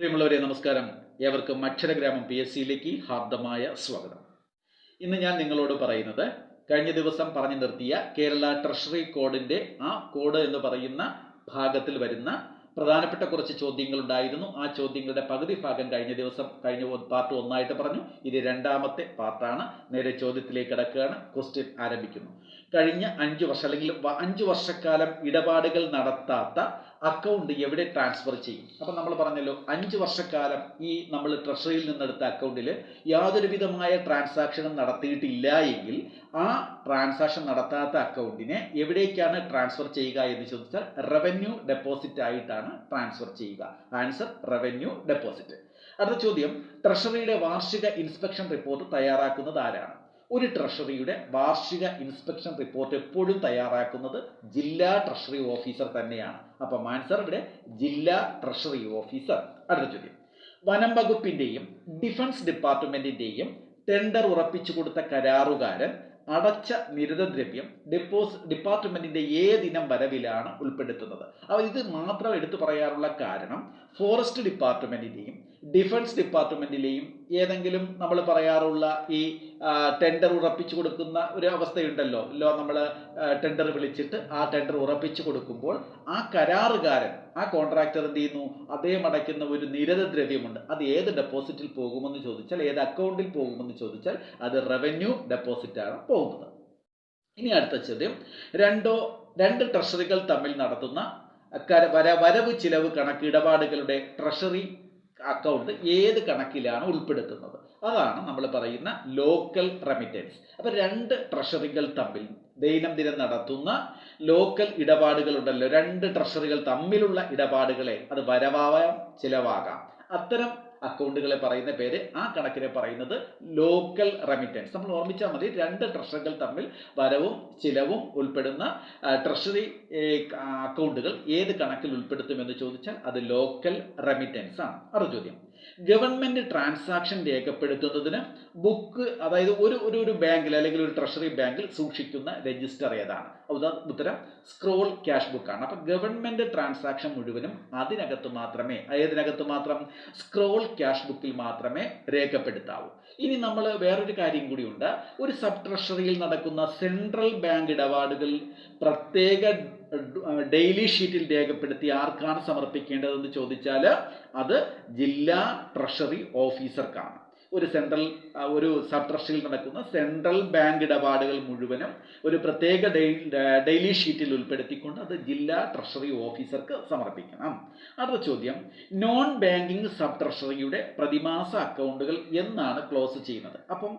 പ്രിയമുള്ളവരെ നമസ്കാരം. ഏവർക്കും അക്ഷരഗ്രാമം പി എസ് സിയിലേക്ക് ഹാർദമായ സ്വാഗതം. ഇന്ന് ഞാൻ നിങ്ങളോട് പറയുന്നത് കഴിഞ്ഞ ദിവസം പറഞ്ഞു നിർത്തിയ കേരള ട്രഷറി കോഡിന്റെ ആ കോഡ് എന്ന് പറയുന്ന ഭാഗത്തിൽ വരുന്ന പ്രധാനപ്പെട്ട കുറച്ച് ചോദ്യങ്ങൾ ഉണ്ടായിരുന്നു ആ ചോദ്യങ്ങളുടെ പകുതി ഭാഗം കഴിഞ്ഞ ദിവസം കഴിഞ്ഞ പാർട്ട് ഒന്നായിട്ട് പറഞ്ഞു. ഇത് രണ്ടാമത്തെ പാർട്ടാണ് നേരെ ചോദ്യത്തിലേക്ക് കിടക്കുകയാണ്. ക്വസ്റ്റ്യൻ ആരംഭിക്കുന്നു. കഴിഞ്ഞ അഞ്ച് വർഷം അല്ലെങ്കിൽ അഞ്ച് വർഷക്കാലം ഇടപാടുകൾ നടത്താത്ത അക്കൗണ്ട് എവിടെ ട്രാൻസ്ഫർ ചെയ്യും? അപ്പം നമ്മൾ പറഞ്ഞല്ലോ അഞ്ച് വർഷക്കാലം ഈ നമ്മൾ ട്രഷറിയിൽ നിന്നെടുത്ത അക്കൗണ്ടിൽ യാതൊരു വിധമായ ട്രാൻസാക്ഷനും നടത്തിയിട്ടില്ല എങ്കിൽ ആ ട്രാൻസാക്ഷൻ നടത്താത്ത അക്കൗണ്ടിനെ എവിടേക്കാണ് ട്രാൻസ്ഫർ ചെയ്യുക എന്ന് ചോദിച്ചാൽ റവന്യൂ ഡെപ്പോസിറ്റ് ആയിട്ടാണ് ട്രാൻസ്ഫർ ചെയ്യുക. ആൻസർ റവന്യൂ ഡെപ്പോസിറ്റ് അടുത്ത ചോദ്യം ട്രഷറിയുടെ വാർഷിക ഇൻസ്പെക്ഷൻ റിപ്പോർട്ട് തയ്യാറാക്കുന്നത് ആരാണ്? ഒരു ട്രഷറിയുടെ വാർഷിക ഇൻസ്പെക്ഷൻ റിപ്പോർട്ട് എപ്പോഴും തയ്യാറാക്കുന്നത് ജില്ലാ ട്രഷറി ഓഫീസർ തന്നെയാണ്. അപ്പോൾ മാൻസർ ഇവിടെ ജില്ലാ ട്രഷറി ഓഫീസർ. അടുത്ത ചോദ്യം. വനം വകുപ്പിന്റെയും ഡിഫൻസ് ഡിപ്പാർട്ട്മെന്റിന്റെയും ടെൻഡർ ഉറപ്പിച്ചു കൊടുത്ത കരാറുകാരൻ അടച്ച നിരതദ്രവ്യം ഡെപ്പോസ് ഡിപ്പാർട്ട്മെന്റിന്റെ ഏതിനം വരവിലാണ് ഉൾപ്പെടുത്തുന്നത്. അപ്പോൾ ഇത് മാത്രം എടുത്തു പറയാനുള്ള കാരണം ഫോറസ്റ്റ് ഡിപ്പാർട്ട്മെന്റിന്റെയും ഡിഫൻസ് ഡിപ്പാർട്ട്മെന്റിലെയും ഏതെങ്കിലും നമ്മൾ പറയാറുള്ള ഈ ടെൻഡർ ഉറപ്പിച്ചു കൊടുക്കുന്ന ഒരു അവസ്ഥയുണ്ടല്ലോ. നമ്മൾ ടെൻഡർ വിളിച്ചിട്ട് ആ ടെൻഡർ ഉറപ്പിച്ചു കൊടുക്കുമ്പോൾ ആ കരാറുകാരൻ ആ കോൺട്രാക്ടർ എന്ത് ചെയ്യുന്നു? അദ്ദേഹം അടയ്ക്കുന്ന ഒരു നിരത ദ്രവ്യമുണ്ട് അത് ഏത് ഡെപ്പോസിറ്റിൽ പോകുമെന്ന് ചോദിച്ചാൽ ഏത് അക്കൗണ്ടിൽ പോകുമെന്ന് ചോദിച്ചാൽ അത് റവന്യൂ ഡെപ്പോസിറ്റ് ആണ് പോകുന്നത്. ഇനി അടുത്ത ചോദ്യം. രണ്ടോ രണ്ട് ട്രഷറികൾ തമ്മിൽ നടത്തുന്ന വര വരവ് ചിലവ് കണക്ക് ഇടപാടുകളുടെ ട്രഷറി അക്കൗണ്ട് ഏത് കണക്കിലാണ് ഉൾപ്പെടുത്തുന്നത്? അതാണ് നമ്മൾ പറയുന്ന ലോക്കൽ റെമിറ്റൻസ് അപ്പോൾ രണ്ട് ട്രഷറികൾ തമ്മിൽ ദൈനംദിനം നടത്തുന്ന ലോക്കൽ ഇടപാടുകളുണ്ടല്ലോ. രണ്ട് ട്രഷറികൾ തമ്മിലുള്ള ഇടപാടുകളെ അത് വരവാകാം ചിലവാകാം. അത്തരം അക്കൗണ്ടുകളെ പറയുന്ന പേര് ആ കണക്കിനെ പറയുന്നത് ലോക്കൽ റെമിറ്റൻസ് നമ്മൾ ഓർമ്മിച്ചാൽ മതി രണ്ട് ട്രഷറികൾ തമ്മിൽ വരവും ചിലവും ഉൾപ്പെടുന്ന ട്രഷറി അക്കൗണ്ടുകൾ ഏത് കണക്കിൽ ഉൾപ്പെടുത്തുമെന്ന് ചോദിച്ചാൽ അത് ലോക്കൽ റെമിറ്റൻസ് ആണ്. അടുത്ത ചോദ്യം. ഗവൺമെന്റ് ട്രാൻസാക്ഷൻ രേഖപ്പെടുത്തുന്നതിന് ബുക്ക് അതായത് ഒരു ഒരു ഒരു ബാങ്കിൽ അല്ലെങ്കിൽ ഒരു ട്രഷറി ബാങ്കിൽ സൂക്ഷിക്കുന്ന രജിസ്റ്റർ ഏതാണ്? ഉത്തരം സ്ക്രോൾ ക്യാഷ് ബുക്കാണ് അപ്പൊ ഗവൺമെന്റ് ട്രാൻസാക്ഷൻ മുഴുവനും അതിനകത്ത് മാത്രമേ ഏതിനകത്ത് മാത്രം? സ്ക്രോൾ ക്യാഷ് ബുക്കിൽ മാത്രമേ രേഖപ്പെടുത്താവൂ. ഇനി നമ്മൾ വേറൊരു കാര്യം കൂടിയുണ്ട് ഒരു സബ് ട്രഷറിയിൽ നടക്കുന്ന സെൻട്രൽ ബാങ്ക് ഇടപാടുകൾ പ്രത്യേക ഡെയിലി ഷീറ്റിൽ രേഖപ്പെടുത്തി ആർക്കാണ് സമർപ്പിക്കേണ്ടതെന്ന് ചോദിച്ചാൽ അത് ജില്ലാ ട്രഷറി ഓഫീസർക്കാണ് ഒരു സെൻട്രൽ ഒരു സബ് ട്രഷറിയിൽ നടക്കുന്ന സെൻട്രൽ ബാങ്ക് ഇടപാടുകൾ മുഴുവനും ഒരു പ്രത്യേക ഡെയിലി ഷീറ്റിൽ ഉൾപ്പെടുത്തിക്കൊണ്ട് അത് ജില്ലാ ട്രഷറി ഓഫീസർക്ക് സമർപ്പിക്കണം. അടുത്ത ചോദ്യം നോൺ ബാങ്കിങ് സബ് ട്രഷറിയുടെ പ്രതിമാസ അക്കൗണ്ടുകൾ എന്നാണ് ക്ലോസ് ചെയ്യുന്നത്. അപ്പം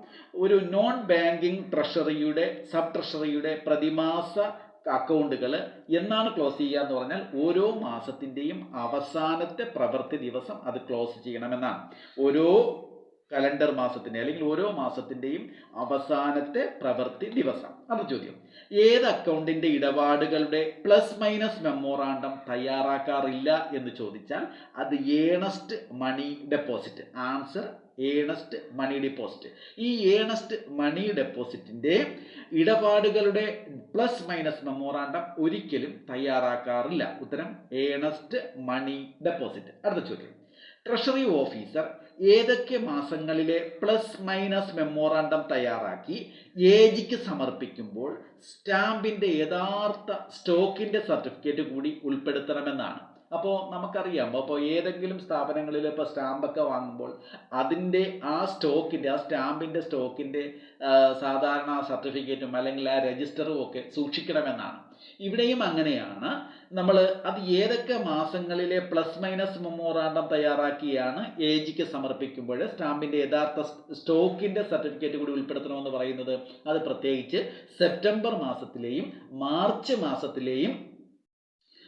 ഒരു നോൺ ബാങ്കിങ് ട്രഷറിയുടെ സബ് ട്രഷറിയുടെ പ്രതിമാസ അക്കൗണ്ടുകൾ എന്നാണ് ക്ലോസ് ചെയ്യുക എന്ന് പറഞ്ഞാൽ ഓരോ മാസത്തിന്റെയും അവസാനത്തെ പ്രവൃത്തി ദിവസം അത് ക്ലോസ് ചെയ്യണമെന്നാണ്. ഓരോ കലണ്ടർ മാസത്തിന്റെ അല്ലെങ്കിൽ ഓരോ മാസത്തിന്റെയും അവസാനത്തെ പ്രവൃത്തി ദിവസം. അത് ചോദ്യം. ഏത് അക്കൗണ്ടിന്റെ ഇടപാടുകളുടെ പ്ലസ് മൈനസ് മെമ്മോറാണ്ടം തയ്യാറാക്കാറില്ല എന്ന് ചോദിച്ചാൽ അത് earnest money deposit answer earnest money deposit ഈ ഏണസ്റ്റ് മണി ഡെപ്പോസിറ്റിന്റെ ഇടപാടുകളുടെ പ്ലസ് മൈനസ് മെമ്മോറാണ്ടം ഒരിക്കലും തയ്യാറാക്കാറില്ല. ഉത്തരം ഏണസ്റ്റ് മണി ഡെപ്പോസിറ്റ് അടുത്ത ചോദ്യം. ട്രഷറി ഓഫീസർ ഏതൊക്കെ മാസങ്ങളിലെ പ്ലസ് മൈനസ് മെമ്മോറാണ്ടം തയ്യാറാക്കി ഏജിക്ക് സമർപ്പിക്കുമ്പോൾ സ്റ്റാമ്പിന്റെ യഥാർത്ഥ സ്റ്റോക്കിന്റെ സർട്ടിഫിക്കറ്റ് കൂടി ഉൾപ്പെടുത്തണമെന്നാണ്. അപ്പോൾ നമുക്കറിയാം. അപ്പോൾ ഏതെങ്കിലും സ്ഥാപനങ്ങളിൽ ഇപ്പോൾ സ്റ്റാമ്പൊക്കെ വാങ്ങുമ്പോൾ അതിന്റെ ആ സ്റ്റോക്കിന്റെ ആ സ്റ്റാമ്പിന്റെ സ്റ്റോക്കിന്റെ സാധാരണ സർട്ടിഫിക്കറ്റും അല്ലെങ്കിൽ ആ രജിസ്റ്ററും ഒക്കെ സൂക്ഷിക്കണമെന്നാണ്. ഇവിടെയും അങ്ങനെയാണ്. നമ്മൾ അത് ഏതൊക്കെ മാസങ്ങളിലെ പ്ലസ് മൈനസ് മെമ്മോറാണ്ടം തയ്യാറാക്കിയാണ് ഏജിക്ക് സമർപ്പിക്കുമ്പോൾ സ്റ്റാമ്പിന്റെ യഥാർത്ഥ സ്റ്റോക്കിന്റെ സർട്ടിഫിക്കറ്റ് കൂടി ഉൾപ്പെടുത്തണമെന്ന് പറയുന്നത്. അത് പ്രത്യേകിച്ച് സെപ്റ്റംബർ മാസത്തിലെയും മാർച്ച് മാസത്തിലെയും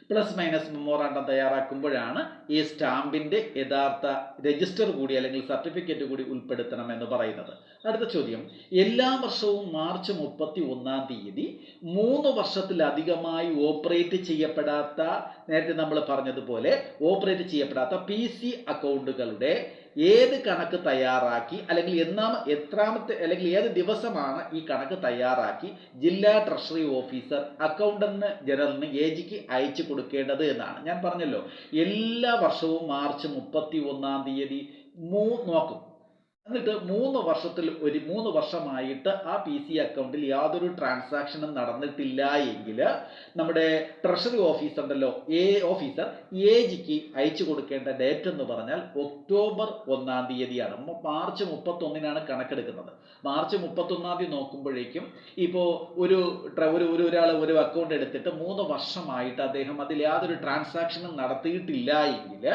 പ്ലസ് മൈനസ് മെമ്മോറാണ്ടം തയ്യാറാക്കുമ്പോഴാണ് ഈ സ്റ്റാമ്പിന്റെ യഥാർത്ഥ രജിസ്റ്റർ കൂടി അല്ലെങ്കിൽ സർട്ടിഫിക്കറ്റ് കൂടി ഉൾപ്പെടുത്തണം എന്ന് പറയുന്നത്. അടുത്ത ചോദ്യം. എല്ലാ വർഷവും മാർച്ച് മുപ്പത്തി ഒന്നാം തീയതി മൂന്ന് വർഷത്തിലധികമായി ഓപ്പറേറ്റ് ചെയ്യപ്പെടാത്ത നേരത്തെ നമ്മൾ പറഞ്ഞതുപോലെ ഓപ്പറേറ്റ് ചെയ്യപ്പെടാത്ത പി അക്കൗണ്ടുകളുടെ ഏത് കണക്ക് തയ്യാറാക്കി അല്ലെങ്കിൽ എന്നാമ എത്രാമത്തെ അല്ലെങ്കിൽ ഏത് ദിവസമാണ് ഈ കണക്ക് തയ്യാറാക്കി ജില്ലാ ട്രഷറി ഓഫീസർ അക്കൗണ്ടന്റ് ജനറലിന് എ ജിക്ക് അയച്ചു കൊടുക്കേണ്ടത് എന്നാണ്. ഞാൻ പറഞ്ഞല്ലോ എല്ലാ വർഷവും മാർച്ച് മുപ്പത്തി ഒന്നാം തീയതി മൂ നോക്കും എന്നിട്ട് മൂന്ന് വർഷത്തിൽ ഒരു മൂന്ന് വർഷമായിട്ട് ആ പി സി അക്കൗണ്ടിൽ യാതൊരു ട്രാൻസാക്ഷനും നടന്നിട്ടില്ല എങ്കിൽ നമ്മുടെ ട്രഷറി ഓഫീസർ ഉണ്ടല്ലോ എ ഓഫീസർ എ ജിക്ക് അയച്ചു കൊടുക്കേണ്ട ഡേറ്റ് എന്ന് പറഞ്ഞാൽ ഒക്ടോബർ ഒന്നാം തീയതിയാണ്. മാർച്ച് മുപ്പത്തൊന്നിനാണ് കണക്കെടുക്കുന്നത്. മാർച്ച് മുപ്പത്തൊന്നാം തീയതി നോക്കുമ്പോഴേക്കും ഇപ്പോൾ ഒരു ഒരു ഒരു ഒരാൾ ഒരു അക്കൗണ്ട് എടുത്തിട്ട് മൂന്ന് വർഷമായിട്ട് അദ്ദേഹം അതിൽ യാതൊരു ട്രാൻസാക്ഷനും നടത്തിയിട്ടില്ല എങ്കിൽ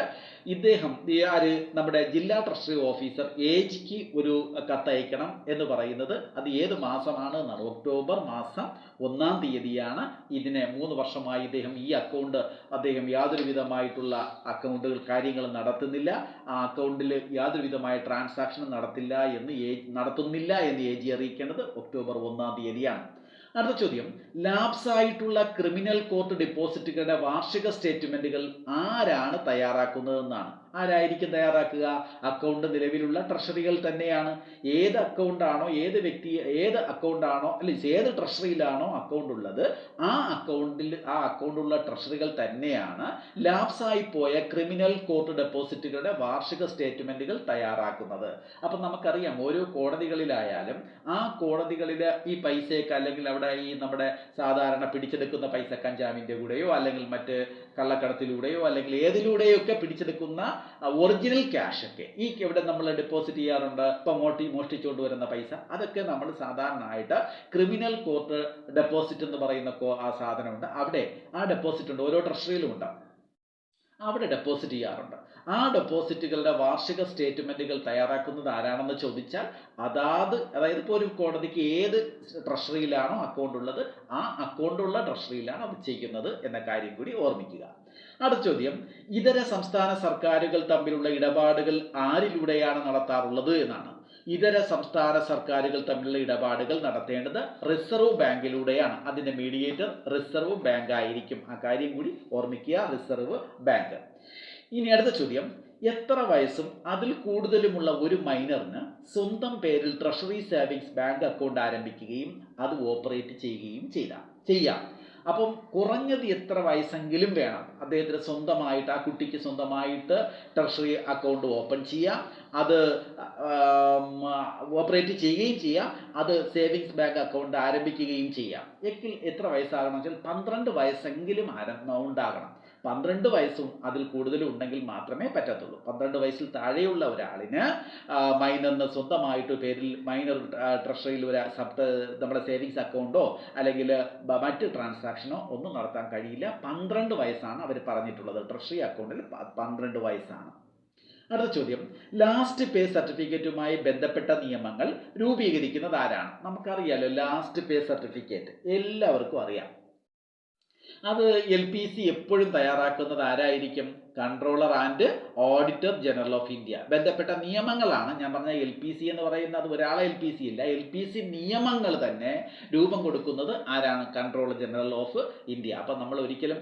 ഇദ്ദേഹം ആര്? നമ്മുടെ ജില്ലാ ട്രഷറി ഓഫീസർ എ ജിക്ക് ഒരു കത്തയക്കണം എന്ന് പറയുന്നത് അത് ഏത് മാസമാണ് എന്നാണ്. ഒക്ടോബർ മാസം ഒന്നാം തീയതിയാണ്. ഇതിനെ മൂന്ന് വർഷമായി ഇദ്ദേഹം ഈ അക്കൗണ്ട് അദ്ദേഹം യാതൊരു വിധമായിട്ടുള്ള അക്കൗണ്ടുകൾ കാര്യങ്ങൾ നടത്തുന്നില്ല. ആ അക്കൗണ്ടിൽ യാതൊരു വിധമായ ട്രാൻസാക്ഷനും നടത്തില്ല എന്ന് നടത്തുന്നില്ല എന്ന് എ ജി അറിയിക്കേണ്ടത് ഒക്ടോബർ ഒന്നാം തീയതിയാണ്. അടുത്ത ചോദ്യം. ലാപ്സ് ആയിട്ടുള്ള ക്രിമിനൽ കോർട്ട് ഡിപ്പോസിറ്റുകളുടെ വാർഷിക സ്റ്റേറ്റ്മെന്റുകൾ ആരാണ് തയ്യാറാക്കുന്നതെന്നാണ്. ആരായിരിക്കും തയ്യാറാക്കുക? അക്കൗണ്ട് നിലവിലുള്ള ട്രഷറികൾ തന്നെയാണ്. ഏത് അക്കൗണ്ടാണോ ഏത് വ്യക്തി ഏത് അക്കൗണ്ടാണോ അല്ലെ ഏത് ട്രഷറിയിലാണോ അക്കൗണ്ട് ഉള്ളത് ആ അക്കൗണ്ടിൽ ആ അക്കൗണ്ടുള്ള ട്രഷറികൾ തന്നെയാണ് ലാപ്സായി പോയ ക്രിമിനൽ കോർട്ട് ഡെപ്പോസിറ്റുകളുടെ വാർഷിക സ്റ്റേറ്റ്മെന്റുകൾ തയ്യാറാക്കുന്നത്. അപ്പം നമുക്കറിയാം ഓരോ കോടതികളിലായാലും ആ കോടതികളിൽ ഈ പൈസയൊക്കെ അല്ലെങ്കിൽ അവിടെ ഈ നമ്മുടെ സാധാരണ പിടിച്ചെടുക്കുന്ന പൈസ കഞ്ചാവിന്റെ കൂടെയോ അല്ലെങ്കിൽ മറ്റ് കള്ളക്കടത്തിലൂടെയോ അല്ലെങ്കിൽ ഏതിലൂടെയോ ഒക്കെ പിടിച്ചെടുക്കുന്ന ഒറിജിനൽ ക്യാഷ് ഒക്കെ. ഈ ഇവിടെ നമ്മൾ ഡെപ്പോസിറ്റ് ചെയ്യാറുണ്ട് ഇപ്പം മോട്ടി മോഷ്ടിച്ചുകൊണ്ട് വരുന്ന പൈസ. അതൊക്കെ നമ്മൾ സാധാരണയായിട്ട് ക്രിമിനൽ കോർട്ട് ഡെപ്പോസിറ്റ് എന്ന് പറയുന്ന ആ സാധനമുണ്ട്. അവിടെ ആ ഡെപ്പോസിറ്റ് ഉണ്ട്. ഓരോ ട്രഷറിയിലും ഉണ്ട്. അവിടെ ഡെപ്പോസിറ്റ് ചെയ്യാറുണ്ട്. ആ ഡെപ്പോസിറ്റുകളുടെ വാർഷിക സ്റ്റേറ്റ്മെന്റുകൾ തയ്യാറാക്കുന്നത് ആരാണെന്ന് ചോദിച്ചാൽ അതാത് അതായത് ഇപ്പോൾ ഒരു കോടതിക്ക് ഏത് ട്രഷറിയിലാണോ അക്കൗണ്ട് ഉള്ളത് ആ അക്കൗണ്ടുള്ള ട്രഷറിയിലാണ് അത് ചെയ്യുന്നത് എന്ന കാര്യം കൂടി ഓർമ്മിക്കുക. അടുത്ത ചോദ്യം ഇതര സംസ്ഥാന സർക്കാരുകൾ തമ്മിലുള്ള ഇടപാടുകൾ ആരിലൂടെയാണ് നടത്താറുള്ളത് എന്നാണ്. ഇതര സംസ്ഥാന സർക്കാരുകൾ തമ്മിലുള്ള ഇടപാടുകൾ നടത്തേണ്ടത് റിസർവ് ബാങ്കിലൂടെയാണ് അതിന്റെ മീഡിയേറ്റർ റിസർവ് ബാങ്ക് ആയിരിക്കും. ആ കാര്യം കൂടി ഓർമ്മിക്കുക റിസർവ് ബാങ്ക് ഇനി അടുത്ത ചോദ്യം. എത്ര വയസ്സും അതിൽ കൂടുതലുമുള്ള ഒരു മൈനറിന് സ്വന്തം പേരിൽ ട്രഷറി സേവിങ്സ് ബാങ്ക് അക്കൗണ്ട് ആരംഭിക്കുകയും അത് ഓപ്പറേറ്റ് ചെയ്യുകയും ചെയ്താൽ ചെയ്യാം. അപ്പം കുറഞ്ഞത് എത്ര വയസ്സെങ്കിലും വേണം. അദ്ദേഹത്തിന് സ്വന്തമായിട്ട് ആ കുട്ടിക്ക് സ്വന്തമായിട്ട് ട്രഷറി അക്കൗണ്ട് ഓപ്പൺ ചെയ്യാം. അത് ഓപ്പറേറ്റ് ചെയ്യുകയും ചെയ്യാം. അത് സേവിങ്സ് ബാങ്ക് അക്കൗണ്ട് ആരംഭിക്കുകയും ചെയ്യാം. എത്ര വയസ്സാകണം വെച്ചാൽ പന്ത്രണ്ട് വയസ്സെങ്കിലും ആരംഭം ഉണ്ടാകണം. പന്ത്രണ്ട് വയസ്സും അതിൽ കൂടുതലും ഉണ്ടെങ്കിൽ മാത്രമേ പറ്റത്തുള്ളൂ. പന്ത്രണ്ട് വയസ്സിൽ താഴെയുള്ള ഒരാളിന് മൈനറിന് സ്വന്തമായിട്ട് പേരിൽ മൈനർ ട്രഷറിയിൽ ഒരു സബ് നമ്മുടെ സേവിങ്സ് അക്കൗണ്ടോ അല്ലെങ്കിൽ മറ്റ് ട്രാൻസാക്ഷനോ ഒന്നും നടത്താൻ കഴിയില്ല. പന്ത്രണ്ട് വയസ്സാണ് അവർ പറഞ്ഞിട്ടുള്ളത്. ട്രഷറി അക്കൗണ്ടിൽ പന്ത്രണ്ട് വയസ്സാണ്. അടുത്ത ചോദ്യം. ലാസ്റ്റ് പേ സർട്ടിഫിക്കറ്റുമായി ബന്ധപ്പെട്ട നിയമങ്ങൾ രൂപീകരിക്കുന്നത് ആരാണ്? നമുക്കറിയാലോ ലാസ്റ്റ് പേ സർട്ടിഫിക്കറ്റ്. എല്ലാവർക്കും അറിയാം. അത് എൽ പി സി എപ്പോഴും തയ്യാറാക്കുന്നത് ആരായിരിക്കും? Controller and auditor general of India ബന്ധപ്പെട്ട നിയമങ്ങളാണ് ഞാൻ പറഞ്ഞ എൽ പി സി എന്ന് പറയുന്നത്. ഒരാളെ എൽ പി സി ഇല്ല. എൽ പി സി നിയമങ്ങൾ തന്നെ രൂപം കൊടുക്കുന്നത് ആരാണ്? കൺട്രോളർ ജനറൽ ഓഫ് ഇന്ത്യ അപ്പം നമ്മൾ ഒരിക്കലും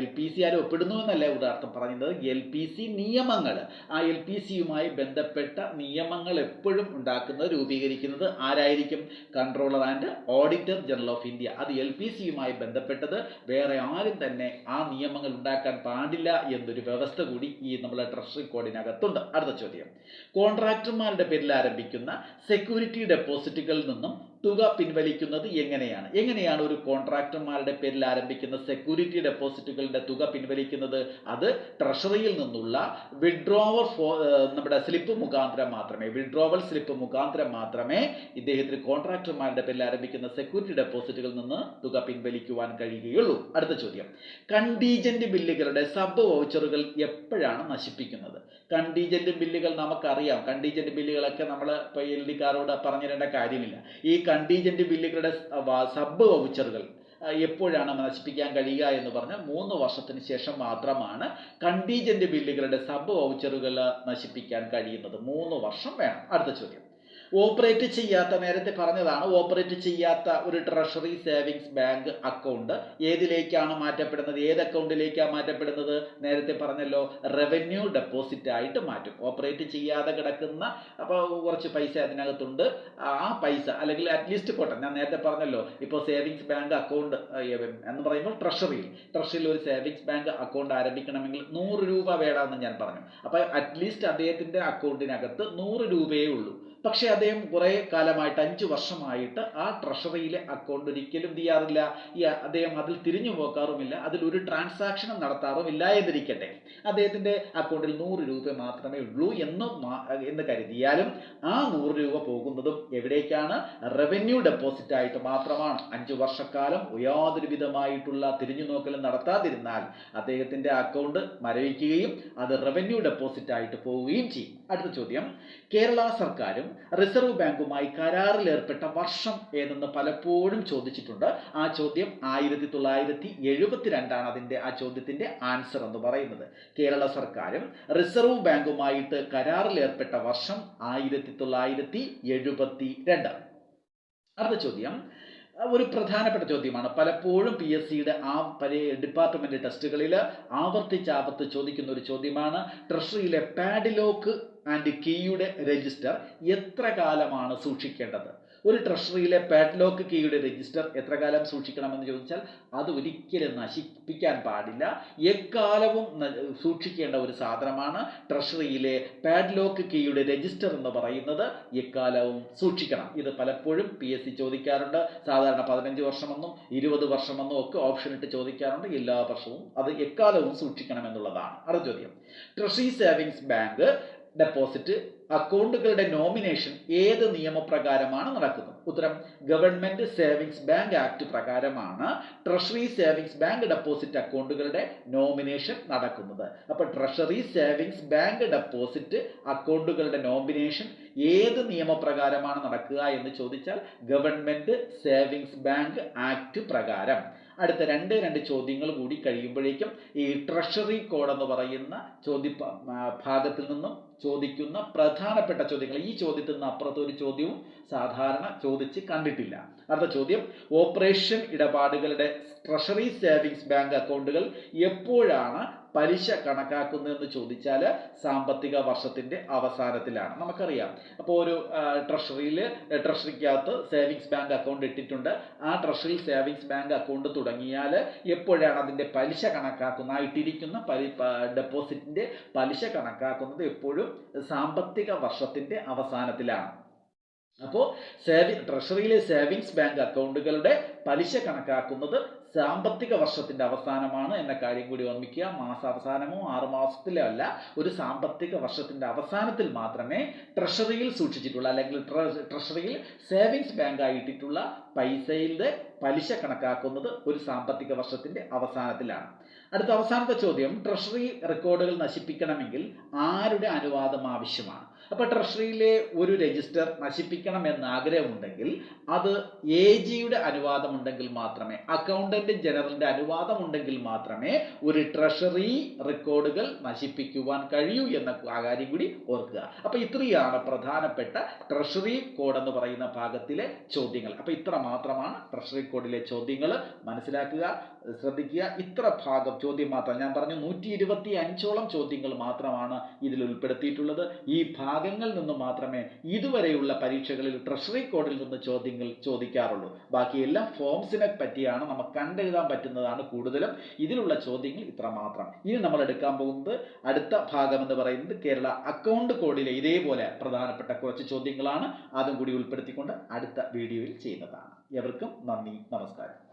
എൽ പി സി ആരും ഒപ്പിടുന്നു എന്നല്ല ഉദാഹരണം പറയുന്നത് എൽ പി സി നിയമങ്ങൾ. ആ എൽ പി സിയുമായി ബന്ധപ്പെട്ട നിയമങ്ങൾ എപ്പോഴും ഉണ്ടാക്കുന്നത് രൂപീകരിക്കുന്നത് ആരായിരിക്കും? Controller and auditor general of India അത് എൽ പി സിയുമായി ബന്ധപ്പെട്ടത് വേറെ ആരും തന്നെ ആ നിയമങ്ങൾ ഉണ്ടാക്കാൻ പാടില്ല എന്നൊരു വ്യവസ്ഥ കൂടി ഈ നമ്മളെ ട്രഷറി കോഡിനകത്തുണ്ട് അടുത്ത ചോദ്യം. കോൺട്രാക്ടർമാരുടെ പേരിൽ ആരംഭിക്കുന്ന സെക്യൂരിറ്റി ഡെപ്പോസിറ്റുകളിൽ നിന്നും തുക പിൻവലിക്കുന്നത് എങ്ങനെയാണ്? എങ്ങനെയാണ് ഒരു കോൺട്രാക്ടർമാരുടെ പേരിൽ ആരംഭിക്കുന്ന സെക്യൂരിറ്റി ഡെപ്പോസിറ്റുകളുടെ തുക പിൻവലിക്കുന്നത്? അത് ട്രഷറിയിൽ നിന്നുള്ള വിഡ്രോവൽ ഫോ നമ്മുടെ സ്ലിപ്പ് മുഖാന്തരം മാത്രമേ വിഡ്രോവൽ സ്ലിപ്പ് മുഖാന്തരം മാത്രമേ ഇദ്ദേഹത്തിന് കോൺട്രാക്ടർമാരുടെ പേരിൽ ആരംഭിക്കുന്ന സെക്യൂരിറ്റി ഡെപ്പോസിറ്റുകളിൽ നിന്ന് തുക പിൻവലിക്കുവാൻ കഴിയുകയുള്ളൂ. അടുത്ത ചോദ്യം. കണ്ടീജന്റ് ബില്ലുകളുടെ സബ് വൗച്ചറുകൾ എപ്പോഴാണ് നശിപ്പിക്കുന്നത്? കണ്ടീജന്റ് ബില്ലുകൾ നമുക്കറിയാം. കണ്ടീജന്റ് ബില്ലുകളൊക്കെ നമ്മൾ ഇപ്പോൾ എൽ ഡിക്കാരോട് പറഞ്ഞിരേണ്ട കാര്യമില്ല. ഈ കണ്ടീജന്റ് ബില്ലുകളുടെ സബ് വൗച്ചറുകൾ എപ്പോഴാണ് നശിപ്പിക്കാൻ കഴിയുക എന്ന് പറഞ്ഞാൽ മൂന്ന് വർഷത്തിന് ശേഷം മാത്രമാണ് കണ്ടീജന്റ് ബില്ലുകളുടെ സബ് വൗച്ചറുകൾ നശിപ്പിക്കാൻ കഴിയുന്നത്. മൂന്ന് വർഷം വേണം. അടുത്ത ചോദ്യം. ഓപ്പറേറ്റ് ചെയ്യാത്ത നേരത്തെ പറഞ്ഞതാണ് ഓപ്പറേറ്റ് ചെയ്യാത്ത ഒരു ട്രഷറി സേവിങ്സ് ബാങ്ക് അക്കൗണ്ട്. ഏതിലേക്കാണ് മാറ്റപ്പെടുന്നത്? ഏത് അക്കൗണ്ടിലേക്കാണ് മാറ്റപ്പെടുന്നത്? നേരത്തെ പറഞ്ഞല്ലോ റവന്യൂ ഡെപ്പോസിറ്റ് ആയിട്ട് മാറ്റും. ഓപ്പറേറ്റ് ചെയ്യാതെ കിടക്കുന്ന അപ്പോൾ കുറച്ച് പൈസ അതിനകത്തുണ്ട്. ആ പൈസ അല്ലെങ്കിൽ അറ്റ്ലീസ്റ്റ് പോട്ടെ ഞാൻ നേരത്തെ പറഞ്ഞല്ലോ ഇപ്പോൾ സേവിങ്സ് ബാങ്ക് അക്കൗണ്ട് എന്ന് പറയുമ്പോൾ ട്രഷറിയിൽ. ട്രഷറിയിൽ ഒരു സേവിങ്സ് ബാങ്ക് അക്കൗണ്ട് ആരംഭിക്കണമെങ്കിൽ നൂറ് രൂപ വേണമെന്ന് ഞാൻ പറഞ്ഞു. അപ്പോൾ അറ്റ്ലീസ്റ്റ് അദ്ദേഹത്തിന്റെ അക്കൗണ്ടിനകത്ത് നൂറ് രൂപയേ ഉള്ളൂ. പക്ഷേ അദ്ദേഹം കുറേ കാലമായിട്ട് അഞ്ച് വർഷമായിട്ട് ആ ട്രഷറിയിലെ അക്കൗണ്ട് ഒരിക്കലും ചെയ്യാറില്ല. ഈ അദ്ദേഹം അതിൽ തിരിഞ്ഞു പോക്കാറുമില്ല. അതിൽ ഒരു ട്രാൻസാക്ഷനും നടത്താറുമില്ല എന്നിരിക്കട്ടെ. അദ്ദേഹത്തിന്റെ അക്കൗണ്ടിൽ നൂറ് രൂപ മാത്രമേ ഉള്ളൂ എന്ന് എന്ന് കരുതിയാലും ആ നൂറ് രൂപ പോകുന്നതും എവിടേക്കാണ്? റവന്യൂ ഡെപ്പോസിറ്റ് ആയിട്ട് മാത്രമാണ്. അഞ്ചു വർഷക്കാലം യാതൊരു വിധമായിട്ടുള്ള തിരിഞ്ഞു നോക്കലും നടത്താതിരുന്നാൽ അദ്ദേഹത്തിന്റെ അക്കൗണ്ട് മരവിക്കുകയും അത് റവന്യൂ ഡെപ്പോസിറ്റ് ആയിട്ട് പോവുകയും ചെയ്യും. അടുത്ത ചോദ്യം. കേരള സർക്കാരും റിസർവ് ബാങ്കുമായി കരാറിൽ ഏർപ്പെട്ട വർഷം ഏതെന്ന് പലപ്പോഴും ചോദിച്ചിട്ടുണ്ട്. ആ ചോദ്യം ആയിരത്തി തൊള്ളായിരത്തി എഴുപത്തിരണ്ടാണ് അതിന്റെ ആ ചോദ്യത്തിന്റെ ആൻസർ എന്ന് പറയുന്നത്. കേരള സർക്കാരും റിസർവ് ബാങ്കുമായിട്ട് കരാറിൽ ഏർപ്പെട്ട വർഷം ആയിരത്തി തൊള്ളായിരത്തി എഴുപത്തി രണ്ട് അടുത്ത ചോദ്യം ഒരു പ്രധാനപ്പെട്ട ചോദ്യമാണ്. പലപ്പോഴും പി എസ് സിയുടെ ആ പല ഡിപ്പാർട്ട്മെന്റ് ടെസ്റ്റുകളിൽ ആവർത്തിച്ച് ചോദിക്കുന്ന ഒരു ചോദ്യമാണ്. ട്രഷറിയിലെ പാഡിലോക്ക് ആൻഡ് കീയുടെ രജിസ്റ്റർ എത്ര കാലമാണ് സൂക്ഷിക്കേണ്ടത്? ഒരു ട്രഷറിയിലെ പാഡ്ലോക്ക് കീയുടെ രജിസ്റ്റർ എത്ര കാലം സൂക്ഷിക്കണമെന്ന് ചോദിച്ചാൽ അത് ഒരിക്കലും നശിപ്പിക്കാൻ പാടില്ല. എക്കാലവും സൂക്ഷിക്കേണ്ട ഒരു സാധനമാണ് ട്രഷറിയിലെ പാഡ്ലോക്ക് കീയുടെ രജിസ്റ്റർ എന്ന് പറയുന്നത്. എക്കാലവും സൂക്ഷിക്കണം. ഇത് പലപ്പോഴും പി എസ് സി ചോദിക്കാറുണ്ട്. സാധാരണ പതിനഞ്ച് വർഷമെന്നും ഇരുപത് വർഷമെന്നും ഒക്കെ ഓപ്ഷൻ ഇട്ട് ചോദിക്കാറുണ്ട്. എല്ലാ വർഷവും അത് എക്കാലവും സൂക്ഷിക്കണം എന്നുള്ളതാണ്. അടുത്ത ചോദ്യം. ട്രഷറി സേവിങ്സ് ബാങ്ക് ഡെപ്പോസിറ്റ് അക്കൗണ്ടുകളുടെ നോമിനേഷൻ ഏത് നിയമപ്രകാരമാണ് നടക്കുന്നത്? ഉത്തരം ഗവൺമെന്റ് സേവിങ്സ് ബാങ്ക് ആക്ട് പ്രകാരമാണ് ട്രഷറി സേവിങ്സ് ബാങ്ക് ഡെപ്പോസിറ്റ് അക്കൗണ്ടുകളുടെ നോമിനേഷൻ നടക്കുന്നത്. അപ്പോൾ ട്രഷറി സേവിങ്സ് ബാങ്ക് ഡെപ്പോസിറ്റ് അക്കൗണ്ടുകളുടെ നോമിനേഷൻ ഏത് നിയമപ്രകാരമാണ് നടക്കുക എന്ന് ചോദിച്ചാൽ ഗവൺമെന്റ് സേവിങ്സ് ബാങ്ക് ആക്ട് പ്രകാരം. അടുത്ത രണ്ട് രണ്ട് ചോദ്യങ്ങൾ കൂടി കഴിയുമ്പോഴേക്കും ഈ ട്രഷറി കോഡ് എന്ന് പറയുന്ന ചോദ്യ ഭാഗത്തിൽ നിന്നും ചോദിക്കുന്ന പ്രധാനപ്പെട്ട ചോദ്യങ്ങൾ. ഈ ചോദ്യത്തിൽ നിന്ന് അപ്പുറത്ത് ഒരു ചോദ്യവും സാധാരണ ചോദിച്ച് കണ്ടിട്ടില്ല. അടുത്ത ചോദ്യം ഓപ്പറേഷൻ ഇടപാടുകളുടെ ട്രഷറി സേവിങ്സ് ബാങ്ക് അക്കൗണ്ടുകൾ എപ്പോഴാണ് പലിശ കണക്കാക്കുന്നതെന്ന് ചോദിച്ചാൽ സാമ്പത്തിക വർഷത്തിന്റെ അവസാനത്തിലാണ്. നമുക്കറിയാം. അപ്പോൾ ഒരു ട്രഷറിയിൽ ട്രഷറിക്കകത്ത് സേവിങ്സ് ബാങ്ക് അക്കൗണ്ട് ഇട്ടിട്ടുണ്ട്. ആ ട്രഷറി സേവിങ്സ് ബാങ്ക് അക്കൗണ്ട് തുടങ്ങിയാൽ എപ്പോഴാണ് അതിന്റെ പലിശ കണക്കാക്കുന്ന ഇട്ടിരിക്കുന്ന പലി ഡെപ്പോസിറ്റിന്റെ പലിശ കണക്കാക്കുന്നത് എപ്പോഴും സാമ്പത്തിക വർഷത്തിന്റെ അവസാനത്തിലാണ്. അപ്പോൾ സേവിങ് ട്രഷറിയിലെ സേവിങ്സ് ബാങ്ക് അക്കൗണ്ടുകളുടെ പലിശ കണക്കാക്കുന്നത് സാമ്പത്തിക വർഷത്തിന്റെ അവസാനമാണ് എന്ന കാര്യം കൂടി ഓർമ്മിക്കുക. മാസാവസാനമോ ആറുമാസത്തിലോ അല്ല ഒരു സാമ്പത്തിക വർഷത്തിന്റെ അവസാനത്തിൽ മാത്രമേ ട്രഷറിയിൽ സൂക്ഷിച്ചിട്ടുള്ള. അല്ലെങ്കിൽ ട്രഷറിയിൽ സേവിങ്സ് ബാങ്ക് ആയിട്ടിട്ടുള്ള പൈസയുടെ പലിശ കണക്കാക്കുന്നത് ഒരു സാമ്പത്തിക വർഷത്തിന്റെ അവസാനത്തിലാണ്. അടുത്ത അവസാനത്തെ ചോദ്യം ട്രഷറി റെക്കോർഡുകൾ നശിപ്പിക്കണമെങ്കിൽ ആരുടെ അനുവാദം ആവശ്യമാണ്? അപ്പോൾ ട്രഷറിയിലെ ഒരു രജിസ്റ്റർ നശിപ്പിക്കണം എന്ന് ആഗ്രഹമുണ്ടെങ്കിൽ അത് എ ജിയുടെ അനുവാദം ഉണ്ടെങ്കിൽ മാത്രമേ അക്കൗണ്ടന്റ് ജനറലിന്റെ അനുവാദം ഉണ്ടെങ്കിൽ മാത്രമേ ഒരു ട്രഷറി റെക്കോർഡുകൾ നശിപ്പിക്കുവാൻ കഴിയൂ എന്ന കാര്യം കൂടി ഓർക്കുക. അപ്പോൾ ഇത്രയാണ് പ്രധാനപ്പെട്ട ട്രഷറി കോഡ് എന്ന് പറയുന്ന ഭാഗത്തിലെ ചോദ്യങ്ങൾ. അപ്പോൾ ഇത്ര മാത്രമാണ് ട്രഷറി കോഡിലെ ചോദ്യങ്ങൾ. മനസ്സിലാക്കുക ശ്രദ്ധിക്കുക. ഇത്ര ഭാഗം ചോദ്യം മാത്രം. ഞാൻ പറഞ്ഞു നൂറ്റി ഇരുപത്തി അഞ്ചോളം ചോദ്യങ്ങൾ മാത്രമാണ് ഇതിൽ ഉൾപ്പെടുത്തിയിട്ടുള്ളത്. ഈ ഭാഗങ്ങളിൽ നിന്ന് മാത്രമേ ഇതുവരെയുള്ള പരീക്ഷകളിൽ ട്രഷറി കോഡിൽ നിന്ന് ചോദ്യങ്ങൾ ചോദിക്കാറുള്ളൂ. ബാക്കി എല്ലാം ഫോംസിനെ പറ്റിയാണ് നമുക്ക് കണ്ടെഴുതാൻ പറ്റുന്നതാണ് കൂടുതലും. ഇതിലുള്ള ചോദ്യങ്ങൾ ഇത്ര മാത്രം ഇനി നമ്മൾ എടുക്കാൻ പോകുന്നത് അടുത്ത ഭാഗം എന്ന് പറയുന്നത് കേരള അക്കൗണ്ട് കോഡിലെ ഇതേപോലെ പ്രധാനപ്പെട്ട കുറച്ച് ചോദ്യങ്ങളാണ്. അതും കൂടി ഉൾപ്പെടുത്തിക്കൊണ്ട് അടുത്ത വീഡിയോയിൽ ചെയ്യുന്നതാണ്. എവർക്കും നന്ദി നമസ്കാരം.